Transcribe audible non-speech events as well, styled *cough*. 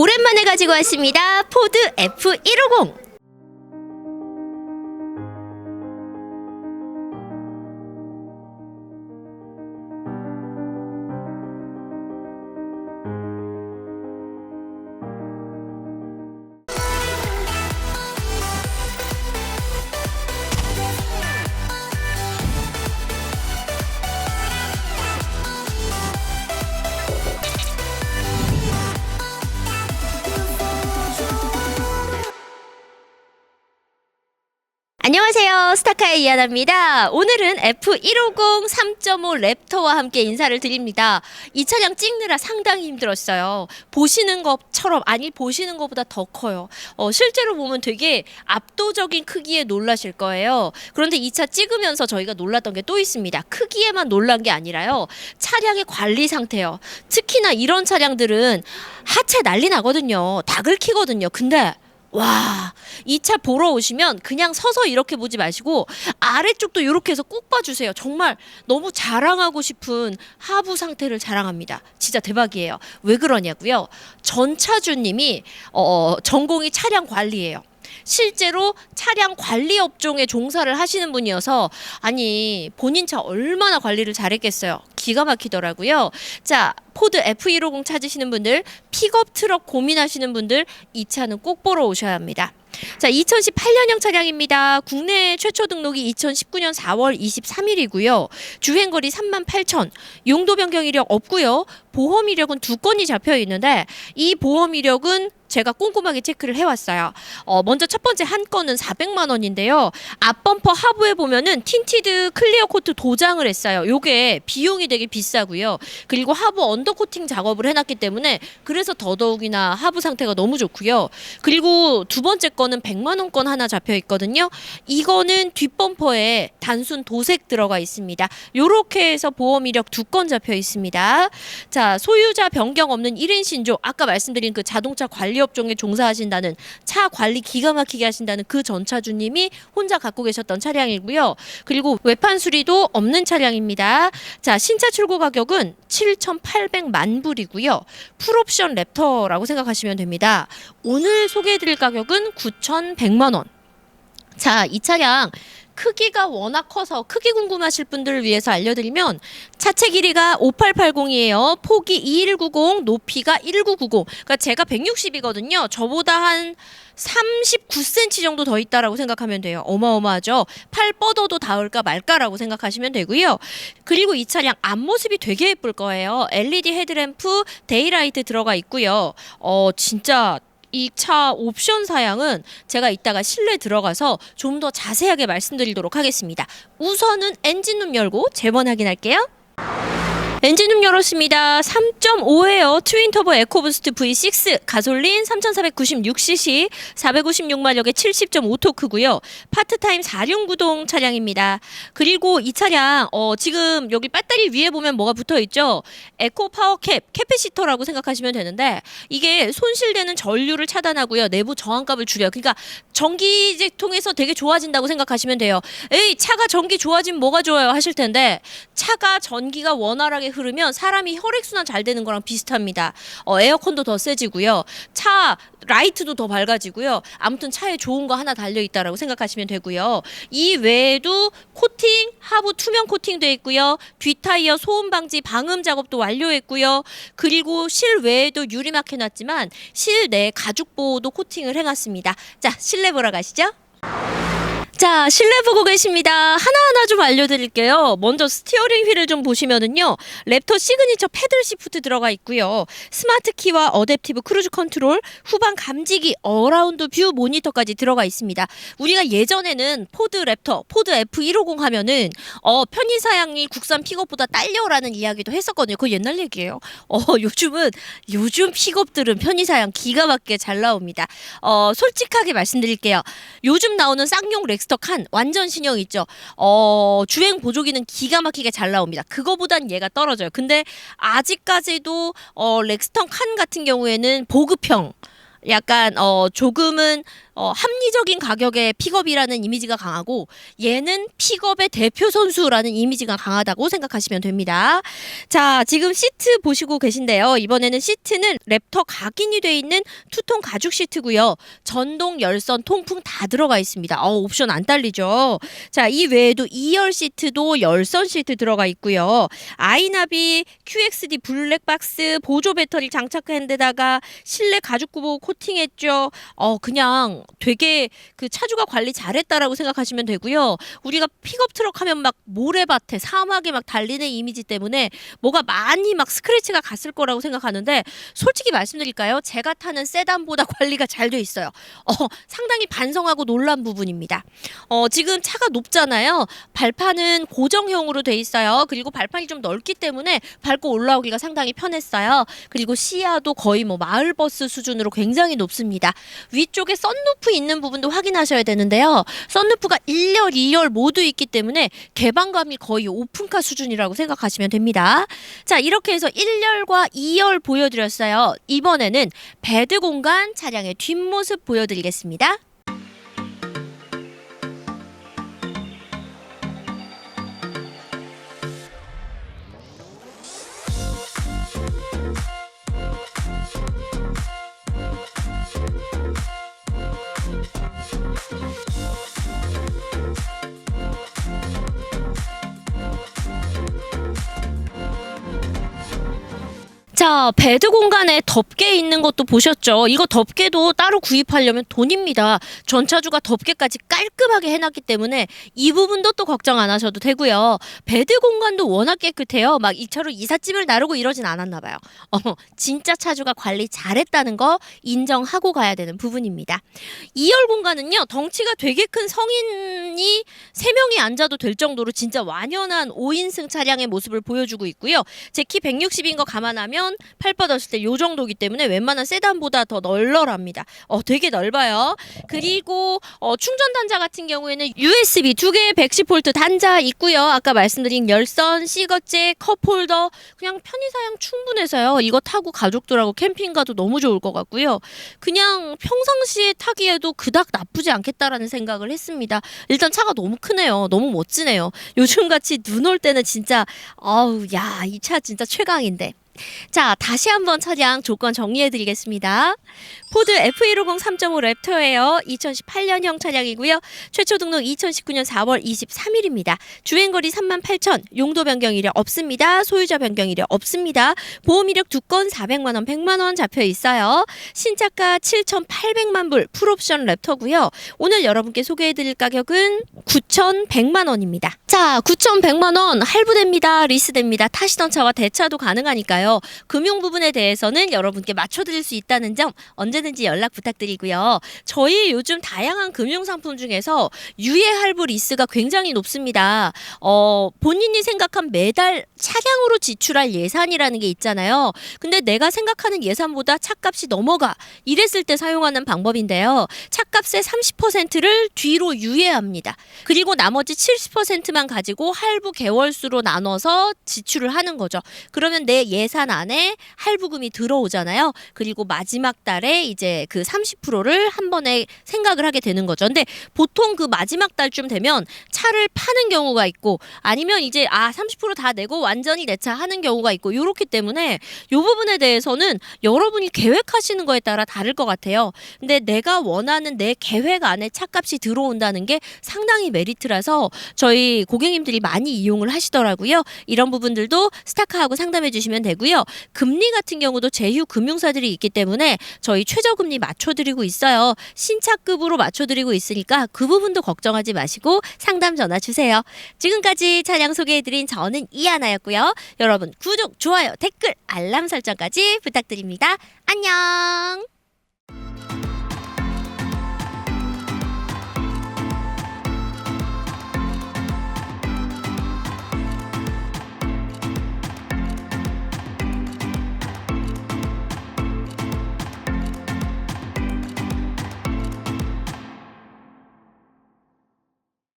오랜만에 가지고 왔습니다. 포드 F150. 스타카의 이하나입니다. 오늘은 F150 3.5 랩터와 함께 인사를 드립니다. 이 차량 찍느라 상당히 힘들었어요. 보시는 것처럼, 아니, 보시는 것보다 더 커요. 어, 실제로 보면 되게 압도적인 크기에 놀라실 거예요. 그런데 이 차 찍으면서 저희가 놀랐던 게 또 있습니다. 크기에만 놀란 게 아니라요. 차량의 관리 상태요. 특히나 이런 차량들은 하체 난리 나거든요. 다 긁히거든요. 근데 와, 이 차 보러 오시면 그냥 서서 이렇게 보지 마시고 아래쪽도 이렇게 해서 꼭 봐주세요. 정말 너무 자랑하고 싶은 하부 상태를 자랑합니다. 진짜 대박이에요. 왜 그러냐고요? 전차주님이 어, 전공이 차량 관리예요. 실제로 차량 관리 업종에 종사를 하시는 분이어서 아니 본인 차 얼마나 관리를 잘했겠어요. 기가 막히더라고요. 자 포드 F150 찾으시는 분들 픽업 트럭 고민하시는 분들 이 차는 꼭 보러 오셔야 합니다. 자, 2018년형 차량입니다. 국내 최초 등록이 2019년 4월 23일이고요. 주행 거리 3만 8천. 용도 변경 이력 없고요. 보험 이력은 두 건이 잡혀 있는데 이 보험 이력은 제가 꼼꼼하게 체크를 해왔어요. 어, 먼저 첫 번째 한 건은 400만 원인데요. 앞범퍼 하부에 보면은 틴티드 클리어 코트 도장을 했어요. 요게 비용이 되게 비싸고요. 그리고 하부 언더 코팅 작업을 해놨기 때문에 그래서 더더욱이나 하부 상태가 너무 좋고요. 그리고 두 번째 거는 100만 원권 하나 잡혀 있거든요. 이거는 뒷범퍼에 단순 도색 들어가 있습니다. 요렇게 해서 보험 이력 두 건 잡혀 있습니다. 자, 소유자 변경 없는 1인 신조 아까 말씀드린 그 자동차 관리 업종에 종사하신다는 차 관리 기가 막히게 하신다는 그 전차주님이 혼자 갖고 계셨던 차량이고요. 그리고 외판 수리도 없는 차량입니다. 자, 신차 출고 가격은 7,800만 불이고요. 풀옵션 랩터라고 생각하시면 됩니다. 오늘 소개해 드릴 가격은 9,100만 원. 자, 이 차량 크기가 워낙 커서 크기 궁금하실 분들을 위해서 알려드리면 차체 길이가 5880이에요. 폭이 2190, 높이가 1990. 그러니까 제가 160이거든요. 저보다 한 39cm 정도 더 있다라고 생각하면 돼요. 어마어마하죠. 팔 뻗어도 닿을까 말까라고 생각하시면 되고요. 그리고 이 차량 앞모습이 되게 예쁠 거예요. LED 헤드램프, 데이라이트 들어가 있고요. 어 진짜 이 차 옵션 사양은 제가 이따가 실내 들어가서 좀 더 자세하게 말씀드리도록 하겠습니다. 우선은 엔진룸 열고 제번 확인할게요. 엔진룸 열었습니다. 3.5예요. 트윈 터보 에코부스트 V6 가솔린 3496cc 456마력의 70.5토크고요. 파트타임 4륜구동 차량입니다. 그리고 이 차량 어, 지금 여기 배터리 위에 보면 뭐가 붙어 있죠? 에코 파워캡 캐패시터라고 생각하시면 되는데 이게 손실되는 전류를 차단하고요. 내부 저항값을 줄여요. 그러니까 전기제통에서 되게 좋아진다고 생각하시면 돼요. 에이 차가 전기 좋아지면 뭐가 좋아요 하실 텐데 차가 전기가 원활하게 흐르면 사람이 혈액순환 잘 되는 거랑 비슷합니다. 어, 에어컨도 더 세지고요. 차 라이트도 더 밝아지고요. 아무튼 차에 좋은 거 하나 달려 있다라고 생각하시면 되고요. 이 외에도 코팅 하부 투명 코팅돼 있고요. 뒷타이어 소음 방지 방음 작업도 완료했고요. 그리고 실외에도 유리막 해놨지만 실내 가죽 보호도 코팅을 해놨습니다. 자 실내 보러 가시죠. 자, 실내 보고 계십니다. 하나하나 좀 알려드릴게요. 먼저 스티어링 휠을 좀 보시면은요. 랩터 시그니처 패들 시프트 들어가 있고요. 스마트 키와 어댑티브 크루즈 컨트롤, 후방 감지기, 어라운드 뷰 모니터까지 들어가 있습니다. 우리가 예전에는 포드 랩터, 포드 F150 하면은 어, 편의 사양이 국산 픽업보다 딸려라는 이야기도 했었거든요. 그거 옛날 얘기예요. 어, *laughs* 요즘은 요즘 픽업들은 편의 사양 기가 막히게 잘 나옵니다. 어, 솔직하게 말씀드릴게요. 요즘 나오는 쌍용 렉스 터 칸 완전 신형 있죠. 어, 주행 보조기는 기가 막히게 잘 나옵니다. 그거보단 얘가 떨어져요. 근데 아직까지도 어, 렉스턴 칸 같은 경우에는 보급형 약간 어 조금은 어, 합리적인 가격의 픽업이라는 이미지가 강하고 얘는 픽업의 대표 선수라는 이미지가 강하다고 생각하시면 됩니다. 자, 지금 시트 보시고 계신데요. 이번에는 시트는 랩터 각인이 돼 있는 투톤 가죽 시트고요. 전동, 열선, 통풍 다 들어가 있습니다. 어, 옵션 안 딸리죠. 자, 이 외에도 2열 시트도 열선 시트 들어가 있고요. 아이나비 QXD 블랙박스 보조 배터리 장착한 데다가 실내 가죽 구보 코팅했죠. 어, 그냥 되게 그 차주가 관리 잘했다라고 생각하시면 되고요. 우리가 픽업 트럭 하면 막 모래밭에 사막에 막 달리는 이미지 때문에 뭐가 많이 막 스크래치가 갔을 거라고 생각하는데 솔직히 말씀드릴까요? 제가 타는 세단보다 *laughs* 관리가 잘 돼 있어요. 어, 상당히 반성하고 놀란 부분입니다. 어, 지금 차가 높잖아요. 발판은 고정형으로 돼 있어요. 그리고 발판이 좀 넓기 때문에 밟고 올라오기가 상당히 편했어요. 그리고 시야도 거의 뭐 마을버스 수준으로 굉장히 높습니다. 위쪽에 썬루 프 있는 부분도 확인하셔야 되는데요. 썬루프가 1열, 2열 모두 있기 때문에 개방감이 거의 오픈카 수준이라고 생각하시면 됩니다. 자, 이렇게 해서 1열과 2열 보여드렸어요. 이번에는 베드 공간 차량의 뒷모습 보여드리겠습니다. Thank you. 자, 베드 공간에 덮개 있는 것도 보셨죠? 이거 덮개도 따로 구입하려면 돈입니다. 전차주가 덮개까지 깔끔하게 해놨기 때문에 이 부분도 또 걱정 안 하셔도 되고요. 베드 공간도 워낙 깨끗해요. 막 이 차로 이삿짐을 나르고 이러진 않았나 봐요. *laughs* 어, 진짜 차주가 관리 잘했다는 거 인정하고 가야 되는 부분입니다. 2열 공간은요, 덩치가 되게 큰 성인이 3명이 앉아도 될 정도로 진짜 완연한 5인승 차량의 모습을 보여주고 있고요. 제 키 160인 거 감안하면 팔 뻗었을 때 요 정도기 때문에 웬만한 세단보다 더 널널합니다. 어, 되게 넓어요. 그리고 어, 충전 단자 같은 경우에는 USB 두 개의 110V 단자 있고요. 아까 말씀드린 열선, 시거잭, 컵홀더 그냥 편의 사양 충분해서요. 이거 타고 가족들하고 캠핑 가도 너무 좋을 것 같고요. 그냥 평상시에 타기에도 그닥 나쁘지 않겠다라는 생각을 했습니다. 일단 차가 너무 크네요. 너무 멋지네요. 요즘같이 눈 올 때는 진짜 아우 야 이 차 진짜 최강인데. 자, 다시 한번 차량 조건 정리해 드리겠습니다. 포드 F150 3.5 랩터예요. 2018년형 차량이고요. 최초 등록 2019년 4월 23일입니다. 주행거리 38,000, 용도 변경 이력 없습니다. 소유자 변경 이력 없습니다. 보험 이력 두건 400만 원, 100만 원 잡혀 있어요. 신차가 7,800만 불, 풀옵션 랩터고요. 오늘 여러분께 소개해 드릴 가격은 9,100만 원입니다. 자, 9,100만 원 할부됩니다. 리스됩니다. 타시던 차와 대차도 가능하니까요. 금융 부분에 대해서는 여러분께 맞춰 드릴 수 있다는 점 언제든지 연락 부탁드리고요. 저희 요즘 다양한 금융 상품 중에서 유예 할부 리스가 굉장히 높습니다. 어, 본인이 생각한 매달 차량으로 지출할 예산이라는 게 있잖아요. 근데 내가 생각하는 예산보다 차값이 넘어가. 이랬을 때 사용하는 방법인데요. 차값의 30%를 뒤로 유예합니다. 그리고 나머지 70%만 가지고 할부 개월수로 나눠서 지출을 하는 거죠. 그러면 내 예산 안에 할부금이 들어오잖아요. 그리고 마지막 달에 이제 그 30%를 한 번에 생각을 하게 되는 거죠. 근데 보통 그 마지막 달쯤 되면 차를 파는 경우가 있고 아니면 이제 아 30%다 내고 완전히 내 차 하는 경우가 있고 요렇기 때문에 요 부분에 대해서는 여러분이 계획하시는 거에 따라 다를 것 같아요. 근데 내가 원하는 내 계획 안에 차값이 들어온다는 게 상당히 메리트라서 저희 고객님들이 많이 이용을 하시더라고요. 이런 부분들도 스타카하고 상담해 주시면 되고요. 금리 같은 경우도 제휴 금융사들이 있기 때문에 저희 최저금리 맞춰드리고 있어요. 신차급으로 맞춰드리고 있으니까 그 부분도 걱정하지 마시고 상담 전화 주세요. 지금까지 차량 소개해드린 저는 이하나였고요. 여러분 구독, 좋아요, 댓글, 알람 설정까지 부탁드립니다. 안녕!